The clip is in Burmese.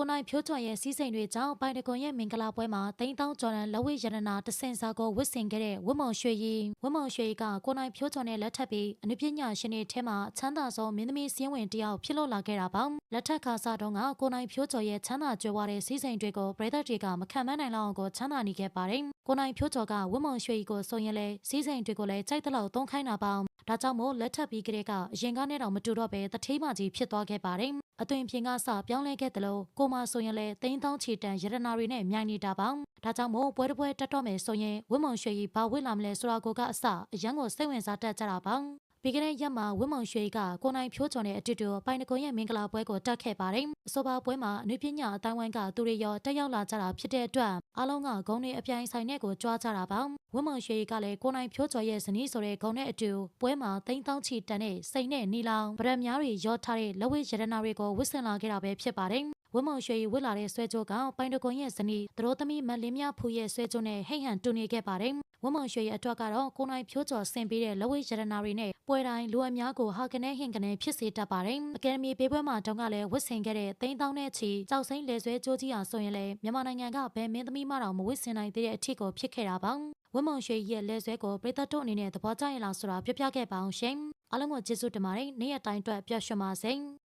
ကိုနိုင်ဖြိုးချော်ရဲ့စီးစိမ်တွေကြောင့်ပိုင်တကွန်ရဲ့မင်္ဂလာပွဲမှာတိန်းတောင်းကျော်ရန်လက်ဝဲရတနာတဆင်စာကိုဝတ်ဆင်ခဲ့တဲ့ဝတ်မုံရွှေရီဝတ်မုံရွှေရီကကိုနိုင်ဖြိုးချော်နဲ့လက်ထပ်ပြီးအနုပညာရှင်တွေထဲမှာချမ်းသာဆုံးမင်းသမီးစည်းဝင်တယောက်ဖြစ်လို့လာခဲ့တာပါလက်ထပ်ခါစားတော့ကကိုနိုင်ဖြိုးချော်ရဲ့ချမ်းသာကြွယ်ဝတဲ့စီးစိမ်တွေကိုပရိသတ်တွေကမခံမနိုင်လောက်အောင်ကိုချမ်းသာနေခဲ့ပါတယ်ကိုနိုင်ဖြိုးချော်ကဝတ်မုံရွှေရီကိုဆိုရင်လဲစီးစိမ်တွေကိုလည်းကြိုက်တဲ့လောက်သုံးခိုင်းတာပါဒါကြောင့်မို့လက်ထပ်ပြီးကလေးကအရင်ကနဲ့တော့မတူတော့ပဲတထေးမကြီးဖြစ်သွားခဲ့ပါတယ် အသွင်ပြင်ကစပြောင်းလဲခဲ့တယ်လို့ကိုမဆိုရင်လဲတိန်းတောင်းချီတန်ရတနာတွေနဲ့မြိုင်နေတာပါဒါကြောင့်မို့ပွဲတစ်ပွဲတက်တော့မယ်ဆိုရင်ဝင်းမုံရွှေကြီးဘာဝစ်လာမလဲဆိုတာကိုကအစအရန်ကိုစိတ်ဝင်စားတတ်ကြတာပါ ပြီးကနေ့ရက်မှာဝင်းမုံရွှေကကိုနိုင်ဖြိုးကျော်နဲ့အတူတူပိုင်တကွန်ရဲ့မင်္ဂလာပွဲကိုတက်ခဲ့ပါတယ်။အဆိုပါပွဲမှာအနုပညာအတိုင်းဝိုင်းကသူတွေရောတက်ရောက်လာကြတာဖြစ်တဲ့အတွက်အားလုံးကဂုံတွေအပြိုင်ဆိုင်နဲ့ကိုကြွားကြတာပါ။ဝင်းမုံရွှေကလည်းကိုနိုင်ဖြိုးကျော်ရဲ့ဇနီးဆိုတဲ့ဂုံနဲ့အတူပွဲမှာတိန်းတောင်းချီတန်တဲ့စိန်နဲ့နီလောင်ဗရက်များတွေရောထားတဲ့လက်ဝဲရတနာတွေကိုဝစ်ဆင်လာခဲ့တာပဲဖြစ်ပါတယ်။ ဝင်းမုံရွှေဝစ်လာတဲ့ဆွဲကြိုးကပိုင်တကွန်ရဲ့ဇနီးသတို့သမီးမလင်းမြဖူရဲ့ဆွဲကြိုးနဲ့ဟိတ်ဟန်တူနေခဲ့ပါတယ်ဝမုံရွှေရဲ့အတွက်ကတော့ကိုနိုင်ဖြိုးကျော်ဆင်ပေးတဲ့လက်ဝဲရတနာတွေနဲ့ပွဲတိုင်းလူအများကိုဟာကနေဟင်ကနေဖြစ်စေတတ်ပါတယ်။အကယ်ဒမီပေးပွဲမှာတုန်းကလည်းဝတ်ဆင်ခဲ့တဲ့သိန်းတောင်းတဲ့ချီကြောက်စိမ့်လေဆွဲကြိုးကြီးအောင်ဆိုရင်လည်းမြန်မာနိုင်ငံကဘယ်မင်းသမီးမှတော့မဝတ်ဆင်နိုင်သေးတဲ့အထစ်ကိုဖြစ်ခဲ့တာပါ။ဝမုံရွှေရဲ့လဲဆွဲကိုပြည်သက်တို့အနေနဲ့သဘောကျရင်လားဆိုတာပြောပြခဲ့ပါအောင်ရှင်။အားလုံးကိုကျေးဇူးတင်ပါတယ်။နေ့ရက်တိုင်းအတွက်ပြတ်ရွှင်ပါစေ။